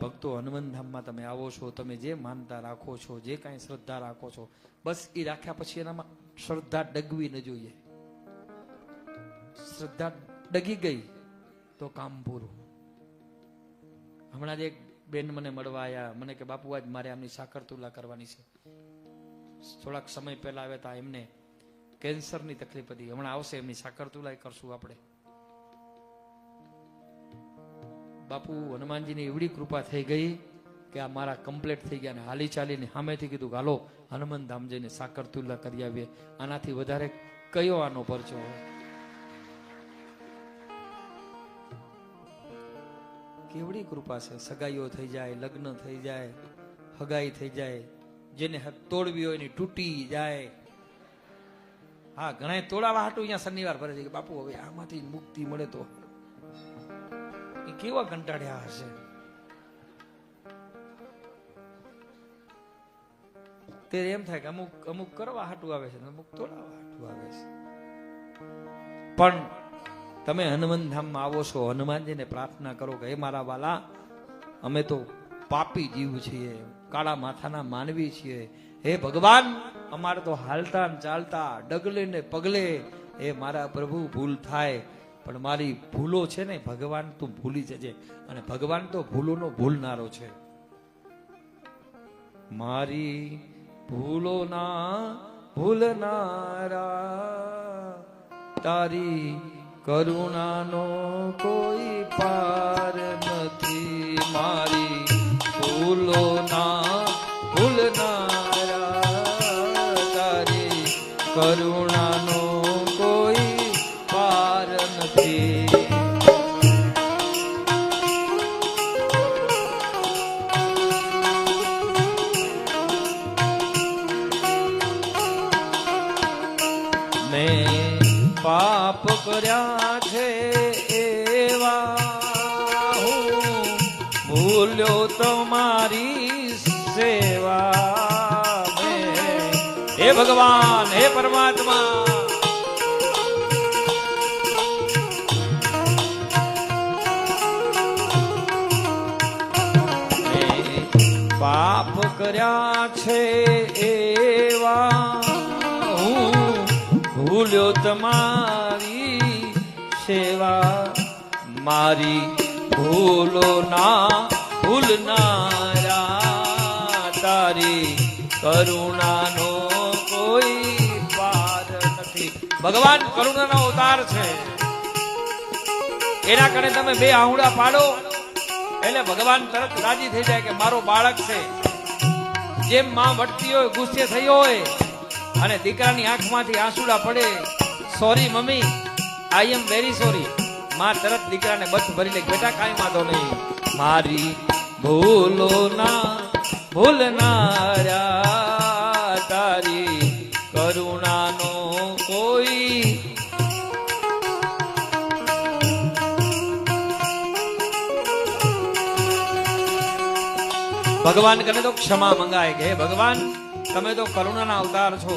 ભક્તો હનુમાનધામમાં તમે આવો છો, તમે જે માનતા રાખો છો, જે કાંઈ શ્રદ્ધા રાખો છો, બસ એ રાખ્યા પછી એનામાં શ્રદ્ધા ડગવી ન જોઈએ. શ્રદ્ધા ડગી ગઈ તો કામ પૂરું. હમણાં જ એક બેન મને મળવા આવ્યા મને કે, બાપુ, આજ મારે આમની સાકર તુલા કરવાની છે. થોડાક સમય પહેલા આવ્યા હતા એમને કેન્સરની તકલીફ હતી. હમણાં આવશે એમની સાકર તુલા કરશું આપણે. બાપુ, હનુમાનજીની એવડી કૃપા થઈ ગઈ કે આ મારા કમ્પ્લેટ થઈ ગયા અને હાલી ચાલીને સામેથી કીધું હાલો, હનુમાન ધામ જઈને સાકર તુલ્લા કરી આવીએ. આનાથી વધારે કયો આનો પરચો કેવડી કૃપા છે? સગાઈઓ થઈ જાય, લગ્ન થઈ જાય, હગાઈ થઈ જાય, જેને તોડવી હોય એની તૂટી જાય. હા ઘણા તોડાવા હાટું અહીંયા શનિવાર ભરે છે કે બાપુ, હવે આમાંથી મુક્તિ મળે તો. એ કેવા કંટાળ્યા હશે? તે એમ થાય કે અમુક અમુક કરવા હાટું આવે છે અમુક તોડાવા હાટું આવે છે. પણ તમે હનુમાન ધામમાં આવો છો, હનુમાનજીને પ્રાર્થના કરો કે, હે મારા વાલા, અમે તો પાપી જીવ છીએ, કાળા માથાના માનવી છીએ. હે ભગવાન, અમારે તો હાલતા ચાલતા, ડગલે ને પગલે, એ મારા પ્રભુ ભૂલ થાય. પણ મારી ભૂલો છે ને, ભગવાન તું ભૂલી જજે. અને ભગવાન તો ભૂલોનો ભૂલનારો છે. મારી ભૂલોના ભૂલનારા, તારી કરુણાનો કોઈ પાર નથી. મારી ભૂલોના ભૂલનારા, તારી કરુણાનો પાપ કર્યા છે એવા. હું ભૂલ્યો તમારી સેવા. હે ભગવાન, હે પરમાત્મા. પાપ કર્યા છે એવા. ભૂલ્યો તમારી સેવા. મારી ભૂલો ના ભૂલનારા. તારી કરુણાનો કોઈ પાર નથી. ભગવાન કરુણાનો અવતાર છે. એના કારણે તમે બે આહુડા પાડો. એટલે ભગવાન તરત રાજી થઈ જાય કે મારો બાળક છે. જેમ માં વટતી હોય, ગુસ્સે થઈ હોય અને દીકરાની આંખમાંથી આંસુડા પડે. Sorry mummy. I am very sorry માં તરત દીકરાને બસ ભરીને બેટા, કાંઈ વાંધો નહીં. મારી ભૂલો ના ભૂલનારા તારી કરુણાનો કોઈ ભગવાન, કને તો ક્ષમા મંગાય કે ભગવાન? તમે તો કરુણાના અવતાર છો.